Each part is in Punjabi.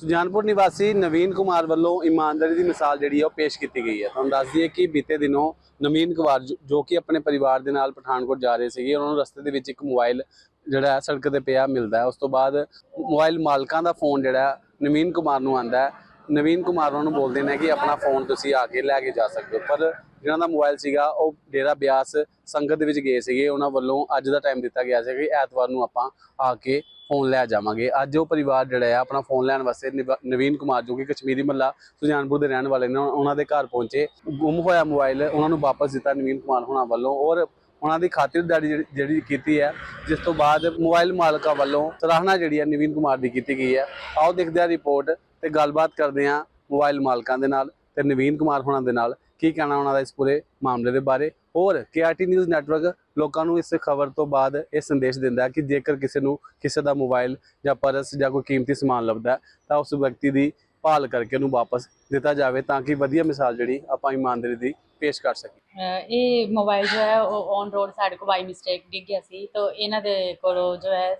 ਸੁਜਾਨਪੁਰ ਨਿਵਾਸੀ ਨਵੀਨ ਕੁਮਾਰ ਵੱਲੋਂ ਇਮਾਨਦਾਰੀ ਦੀ ਮਿਸਾਲ ਜਿਹੜੀ ਹੈ ਉਹ ਪੇਸ਼ ਕੀਤੀ ਗਈ ਹੈ। ਤੁਹਾਨੂੰ ਦੱਸ ਦਈਏ ਕਿ ਬੀਤੇ ਦਿਨੋਂ ਨਵੀਨ ਕੁਮਾਰ ਜੋ- ਜੋ ਕਿ ਆਪਣੇ ਪਰਿਵਾਰ ਦੇ ਨਾਲ ਪਠਾਨਕੋਟ ਜਾ ਰਹੇ ਸੀਗੇ, ਉਹਨਾਂ ਨੂੰ ਰਸਤੇ ਦੇ ਵਿੱਚ ਇੱਕ ਮੋਬਾਈਲ ਜਿਹੜਾ ਹੈ ਸੜਕ ਤੇ ਪਿਆ ਮਿਲਦਾ ਹੈ। ਉਸ ਤੋਂ ਬਾਅਦ ਮੋਬਾਈਲ ਮਾਲਕਾਂ ਦਾ ਫੋਨ ਜਿਹੜਾ ਨਵੀਨ ਕੁਮਾਰ ਨੂੰ ਆਂਦਾ ਹੈ। ਨਵੀਨ ਕੁਮਾਰ ਉਹਨਾਂ ਨੂੰ ਬੋਲਦੇ ਨੇ ਕਿ ਆਪਣਾ ਫੋਨ ਤੁਸੀਂ ਆ ਕੇ ਲੈ ਕੇ ਜਾ ਸਕਦੇ ਹੋ। ਪਰ ਜਿਨ੍ਹਾਂ ਦਾ ਮੋਬਾਈਲ ਸੀਗਾ, ਉਹ ਡੇਰਾ ਬਿਆਸ ਸੰਗਤ ਦੇ ਵਿੱਚ ਗਏ ਸੀਗੇ। ਉਹਨਾਂ ਵੱਲੋਂ ਅੱਜ ਦਾ ਟਾਈਮ ਦਿੱਤਾ ਗਿਆ ਸੀ ਕਿ ਐਤਵਾਰ ਨੂੰ ਆਪਾਂ ਆ ਕੇ ਫੋਨ ਲੈ ਜਾਵਾਂਗੇ। ਅੱਜ ਉਹ ਪਰਿਵਾਰ ਜਿਹੜਾ ਆ, ਆਪਣਾ ਫੋਨ ਲੈਣ ਵਾਸਤੇ ਨਿਵ- ਨਵੀਨ ਕੁਮਾਰ ਜੋ ਕਿ ਕਸ਼ਮੀਰੀ ਮੱਲਾ, ਸੁਜਾਨਪੁਰ ਦੇ ਰਹਿਣ ਵਾਲੇ ਨੇ ਉਹਨਾਂ ਦੇ ਘਰ ਪਹੁੰਚੇ। ਗੁੰਮ ਹੋਇਆ ਮੋਬਾਈਲ, ਉਹਨਾਂ ਨੂੰ ਵਾਪਸ ਦਿੱਤਾ ਨਵੀਨ ਕੁਮਾਰ ਹੋਣਾ ਵੱਲੋਂ। ਔਰ ਉਹਨਾਂ ਦੀ ਖਾਤਰਦਾਰੀ ਜਿਹੜੀ- ਜਿਹੜੀ ਕੀਤੀ ਹੈ, ਜਿਸ ਤੋਂ ਬਾਅਦ ਮੋਬਾਈਲ ਮਾਲਕਾਂ ਵੱਲੋਂ ਸਰਾਹਨਾ ਜਿਹੜੀ ਹੈ, ਨਵੀਨ ਕੁਮਾਰ ਦੀ ਕੀਤੀ ਗਈ ਹੈ। ਆਓ ਦੇਖਦੇ ਹਾਂ ਰਿਪੋਰਟ ਤੇ ਗੱਲਬਾਤ ਕਰਦੇ ਹਾਂ ਮੋਬਾਈਲ ਮਾਲਕਾਂ ਦੇ ਨਾਲ। ਤੇ ਨਵੀਨ ਕੁਮਾਰ ਹੋਣਾ ਦੇ ਨਾਲ ਕੀ ਕਹਿਣਾ ਉਹਨਾਂ ਦਾ ਇਸ ਪੂਰੇ ਮਾਮਲੇ ਦੇ ਬਾਰੇ? ਔਰ ਕੇਆਰਟੀ ਨਿਊਜ਼ ਨੈਟਵਰਕ ਲੋਕਾਂ ਨੂੰ ਇਸ ਖਬਰ ਤੋਂ ਬਾਅਦ ਇਹ ਸੰਦੇਸ਼ ਦਿੰਦਾ ਹੈ ਕਿ ਜੇਕਰ ਕਿਸੇ ਨੂੰ ਕਿਸੇ ਦਾ ਮੋਬਾਈਲ ਜਾਂ ਪਰਸ ਜਾਂ ਕੋਈ ਕੀਮਤੀ ਸਮਾਨ ਲੱਭਦਾ ਤਾਂ ਉਸ ਵਿਅਕਤੀ ਦੀ ਭਾਲ ਕਰਕੇ ਉਹਨੂੰ ਵਾਪਸ ਦਿੱਤਾ ਜਾਵੇ ਤਾਂ ਕਿ ਵਧੀਆ ਮਿਸਾਲ ਜਿਹੜੀ ਆਪਾਂ ਇਮਾਨਦਾਰੀ ਦੀ ਪੇਸ਼ ਕਰ ਸਕੀਏ। ਇਹ ਮੋਬਾਈਲ ਜੋ ਹੈ ਉਹ ਔਨ ਰੋਡ ਸਾਡੇ ਕੋਲ ਬਾਈ ਮਿਸਟੇਕ ਡਿੱਗ ਗਿਆ ਸੀ, ਤਾਂ ਇਹਨਾਂ ਦੇ ਕੋਲੋਂ ਜੋ ਹੈ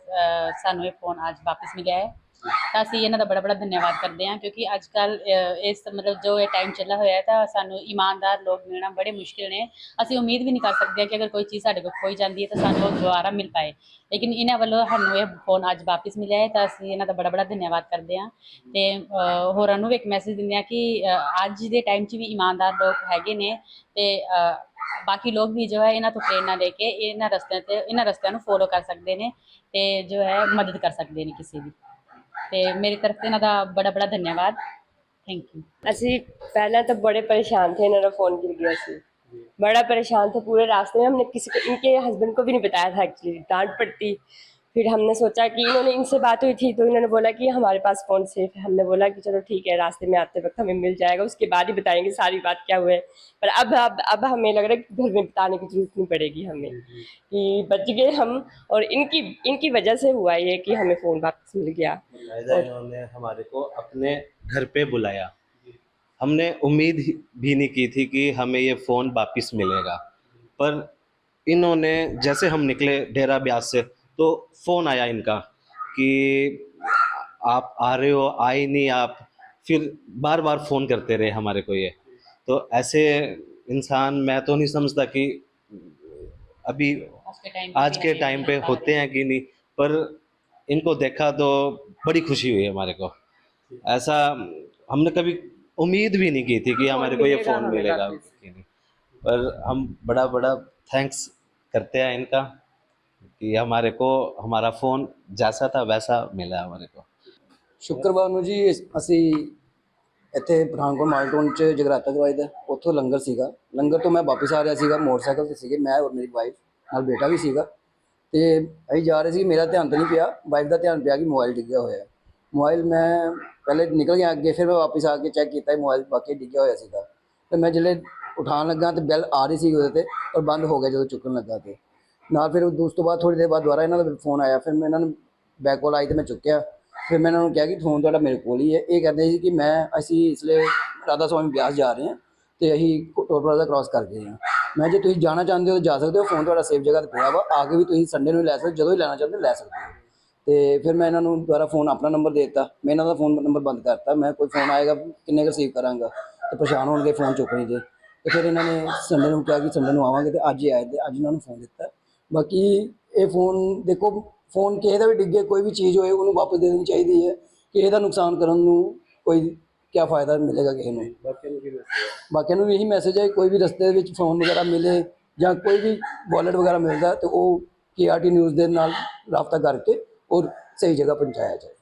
ਸਾਨੂੰ ਇਹ ਫੋਨ ਅੱਜ ਵਾਪਸ ਮਿਲਿਆ ਹੈ। ਤਾਂ ਅਸੀਂ ਇਹਨਾਂ ਦਾ ਬੜਾ ਬੜਾ ਧੰਨਵਾਦ ਕਰਦੇ ਹਾਂ ਕਿਉਂਕਿ ਅੱਜ ਕੱਲ ਇਸ ਮਤਲਬ ਜੋ ਇਹ ਟਾਈਮ ਚੱਲਾ ਹੋਇਆ ਹੈ ਤਾਂ ਸਾਨੂੰ ਇਮਾਨਦਾਰ ਲੋਕ ਮਿਲਣਾ ਬੜੇ ਮੁਸ਼ਕਿਲ ਨੇ। ਅਸੀਂ ਉਮੀਦ ਵੀ ਨਹੀਂ ਕਰ ਸਕਦੇ ਕਿ ਅਗਰ ਕੋਈ ਚੀਜ਼ ਸਾਡੇ ਕੋਲ ਖੋਈ ਜਾਂਦੀ ਹੈ ਤਾਂ ਸਾਨੂੰ ਉਹ ਦੁਬਾਰਾ ਮਿਲ ਪਾਏ। ਲੇਕਿਨ ਇਹਨਾਂ ਵੱਲੋਂ ਸਾਨੂੰ ਇਹ ਫੋਨ ਅੱਜ ਵਾਪਸ ਮਿਲਿਆ ਹੈ ਤਾਂ ਅਸੀਂ ਇਹਨਾਂ ਦਾ ਬੜਾ ਬੜਾ ਧੰਨਵਾਦ ਕਰਦੇ ਹਾਂ। ਤੇ ਹੋਰਾਂ ਨੂੰ ਵੀ ਇੱਕ ਮੈਸੇਜ ਦਿੰਦੇ ਹਾਂ ਕਿ ਅੱਜ ਦੇ ਟਾਈਮ 'ਚ ਵੀ ਇਮਾਨਦਾਰ ਲੋਕ ਹੈਗੇ ਨੇ ਤੇ ਬਾਕੀ ਲੋਕ ਵੀ ਜੋ ਹੈ ਇਹਨਾਂ ਤੋਂ ਪ੍ਰੇਰਨਾ ਲੈ ਕੇ ਇਹਨਾਂ ਰਸਤਿਆਂ ਤੇ, ਇਹਨਾਂ ਰਸਤਿਆਂ ਨੂੰ ਫੋਲੋ ਕਰ ਸਕਦੇ ਨੇ ਤੇ ਜੋ ਹੈ ਮਦਦ ਕਰ ਸਕਦੇ ਨੇ ਕਿਸੇ ਦੀ। ਤੇ ਮੇਰੀ ਤਰਫ ਤੋਂ ਇਹਨਾਂ ਦਾ ਬੜਾ ਬੜਾ ਧੰਨਵਾਦ ਥੈਂਕ ਯੂ ਅਸੀਂ पहले तो बड़े परेशान थे इन्होंने फ़ोन गिर गया सी बड़ा परेशान थे पूरे रास्ते में हमने किसी को इनके हस्बैंड को भी नहीं बताया था एक्चुअली डांट पड़ती फिर हमने सोचा कि इन्होंने इनसे बात हुई थी तो इन्होंने बोला कि हमारे पास फ़ोन सेफ़ है। हमने बोला कि चलो ठीक है रास्ते में आते वक्त हमें मिल जाएगा उसके बाद ही बताएँगे सारी बात क्या हुआ है। पर अब अब अब हमें लग रहा है कि घर में बताने की ज़रूरत नहीं पड़ेगी हमें कि बच गए हम और इनकी इनकी वजह से हुआ ये कि हमें फ़ोन वापस मिल गया। इन्होंने हमारे को अपने घर पे बुलाया। हमने उम्मीद भी नहीं की थी कि हमें ये फ़ोन वापस मिलेगा। पर इन्होंने जैसे हम निकले डेरा ब्यास से तो फ़ोन आया इनका कि आप आ रहे हो आए नहीं आप। फिर बार बार फ़ोन करते रहे हमारे को ये। तो ऐसे इंसान मैं तो नहीं समझता कि अभी आज के टाइम पे होते हैं कि नहीं पर इनको देखा तो बड़ी खुशी हुई हमारे को। ऐसा हमने कभी उम्मीद भी नहीं की थी कि हमारे को ये फ़ोन मिलेगा कि नहीं। पर हम बड़ा बड़ा थैंक्स करते हैं इनका। कि हमारे को हमारा फ़ोन जैसा था वैसा मिला हमारे को ਸ਼ੁੱਕਰਵਾਰ ਨੂੰ ਜੀ ਅਸ- ਅਸੀਂ ਇੱਥੇ ਪਠਾਨਕੋਟ ਮਾਲਟੋਨ ਚ ਜਗਰਾਤਾ ਦਵਾਈ ਦਾ ਉੱਥੋਂ ਲੰਗਰ ਸੀਗਾ ਲੰਗਰ ਤੋਂ ਮੈਂ ਵਾਪਸ ਆ ਰਿਹਾ ਸੀਗਾ ਮੋਟਰਸਾਈਕਲ ਤੇ ਸੀਗੇ ਮੈਂ ਔਰ ਮੇਰੀ ਵਾਈਫ ਨਾਲ ਬੇਟਾ ਵੀ ਸੀਗਾ ਤੇ ਅਸੀਂ ਜਾ ਰਹੇ ਸੀ ਮੇਰਾ ਧਿਆਨ ਤਾਂ ਨਹੀਂ ਪਿਆ ਵਾਈਫ ਦਾ ਧਿਆਨ ਪਿਆ ਕਿ ਮੋਬਾਈਲ ਡਿੱਗਿਆ ਹੋਇਆ ਹੈ ਮੋਬਾਈਲ ਮੈਂ ਪਹਿਲੇ ਨਿਕਲ ਗਿਆ ਅੱਗੇ ਫਿਰ ਮੈਂ ਵਾਪਸ ਆ ਕੇ ਚੈੱਕ ਕੀਤਾ ਮੋਬਾਈਲ ਵਾਕਈ ਡਿੱਗਿਆ ਹੋਇਆ ਸੀਗਾ ਤੇ ਮੈਂ ਜਿਹੜੇ ਉਠਾਉਣ ਲੱਗਾ ਤੇ ਬੈਲ ਆ ਰਹੀ ਸੀ ਉਹਦੇ ਤੇ ਪਰ ਬੰਦ ਹੋ ਗਿਆ ਜਦੋਂ ਚੁੱਕਣ ਲੱਗਾ ਤੇ ਨਾਲ ਫਿਰ ਉਸ ਤੋਂ ਬਾਅਦ ਥੋੜੀ ਦੇਰ ਬਾਅਦ ਦੁਬਾਰਾ ਇਹਨਾਂ ਦਾ ਫੋਨ ਆਇਆ। ਫਿਰ ਮੈਂ ਇਹਨਾਂ ਨੂੰ ਬੈਕ ਕਾਲ ਆਈ ਤੇ ਮੈਂ ਚੁੱਕਿਆ। ਫਿਰ ਮੈਂ ਇਹਨਾਂ ਨੂੰ ਕਿਹਾ ਕਿ ਫੋਨ ਤੁਹਾਡਾ ਮੇਰੇ ਕੋਲ ਹੀ ਹੈ। ਇਹ ਕਹਿੰਦੇ ਸੀ ਕਿ ਮੈਂ, ਅਸੀਂ ਇਸ ਲਈ ਰਾਧਾ ਸਵਾਮੀ ਬਿਆਸ ਜਾ ਰਹੇ ਹਾਂ ਤੇ ਅਸੀਂ ਟੋਲ ਪਲਾਜ਼ਾ ਕ੍ਰਾਸ ਕਰ ਗਏ ਹਾਂ। ਮੈਂ ਜੇ ਤੁਸੀਂ ਜਾਣਾ ਚਾਹੁੰਦੇ ਹੋ ਤਾਂ ਜਾ ਸਕਦੇ ਹੋ। ਫੋਨ ਤੁਹਾਡਾ ਸੇਫ ਜਗ੍ਹਾ ਤੇ ਪਿਆ ਵਾ। ਆ ਕੇ ਵੀ ਤੁਸੀਂ ਸੰਡੇ ਨੂੰ ਹੀ ਲੈ ਸਕਦੇ ਜਦੋਂ ਵੀ ਲੈਣਾ ਚਾਹੁੰਦੇ ਲੈ ਸਕਦੇ ਹੋ। ਤੇ ਫਿਰ ਮੈਂ ਇਹਨਾਂ ਨੂੰ ਦੁਬਾਰਾ ਫੋਨ ਆਪਣਾ ਨੰਬਰ ਦੇ ਦਿੱਤਾ। ਮੈਂ ਇਹਨਾਂ ਦਾ ਫੋਨ ਨੰਬਰ ਬੰਦ ਕਰਤਾ। ਮੈਂ ਕੋਈ ਫੋਨ ਆਏਗਾ, ਕਿੰਨੇ ਕੁ ਰਿਸੀਵ ਕਰਾਂਗਾ? ਤੇ ਪਰੇਸ਼ਾਨ ਹੋਣਗੇ ਫੋਨ ਚੁੱਕ ਨਹੀਂ ਦੇ ਤੇ ਫਿਰ ਇਹਨਾਂ ਨੇ ਸੰਡੇ ਨੂੰ ਕਿਹਾ ਕਿ ਸੰਡੇ ਨੂੰ ਆਵਾਂਗੇ ਤੇ ਅੱਜ ਹੀ ਆਏ ਤੇ ਅੱਜ ਇਹਨਾਂ ਨੂੰ ਫੋਨ ਦਿੱਤਾ। ਬਾਕੀ ਇਹ ਫੋਨ ਦੇਖੋ ਫੋਨ ਕਿਸੇ ਦਾ ਵੀ ਡਿੱਗੇ ਕੋਈ ਵੀ ਚੀਜ਼ ਹੋਏ ਉਹਨੂੰ ਵਾਪਸ ਦੇ ਦੇਣੀ ਚਾਹੀਦੀ ਹੈ। ਕਿਸੇ ਦਾ ਨੁਕਸਾਨ ਕਰਨ ਨੂੰ ਕੋਈ ਕੀ ਫਾਇਦਾ ਮਿਲੇਗਾ ਕਿਸੇ ਨੂੰ। ਬਾਕੀਆਂ ਨੂੰ ਵੀ ਇਹੀ ਮੈਸੇਜ ਹੈ ਕੋਈ ਵੀ ਰਸਤੇ ਦੇ ਵਿੱਚ ਫੋਨ ਵਗੈਰਾ ਮਿਲੇ ਜਾਂ ਕੋਈ ਵੀ ਵਾਲਟ ਵਗੈਰਾ ਮਿਲਦਾ ਤੇ ਉਹ ਕੇਆਰਟੀ ਨਿਊਜ਼ ਦੇ ਨਾਲ ਰਾਬਤਾ ਕਰਕੇ ਔਰ ਸਹੀ ਜਗ੍ਹਾ ਪਹੁੰਚਾਇਆ ਜਾਏ।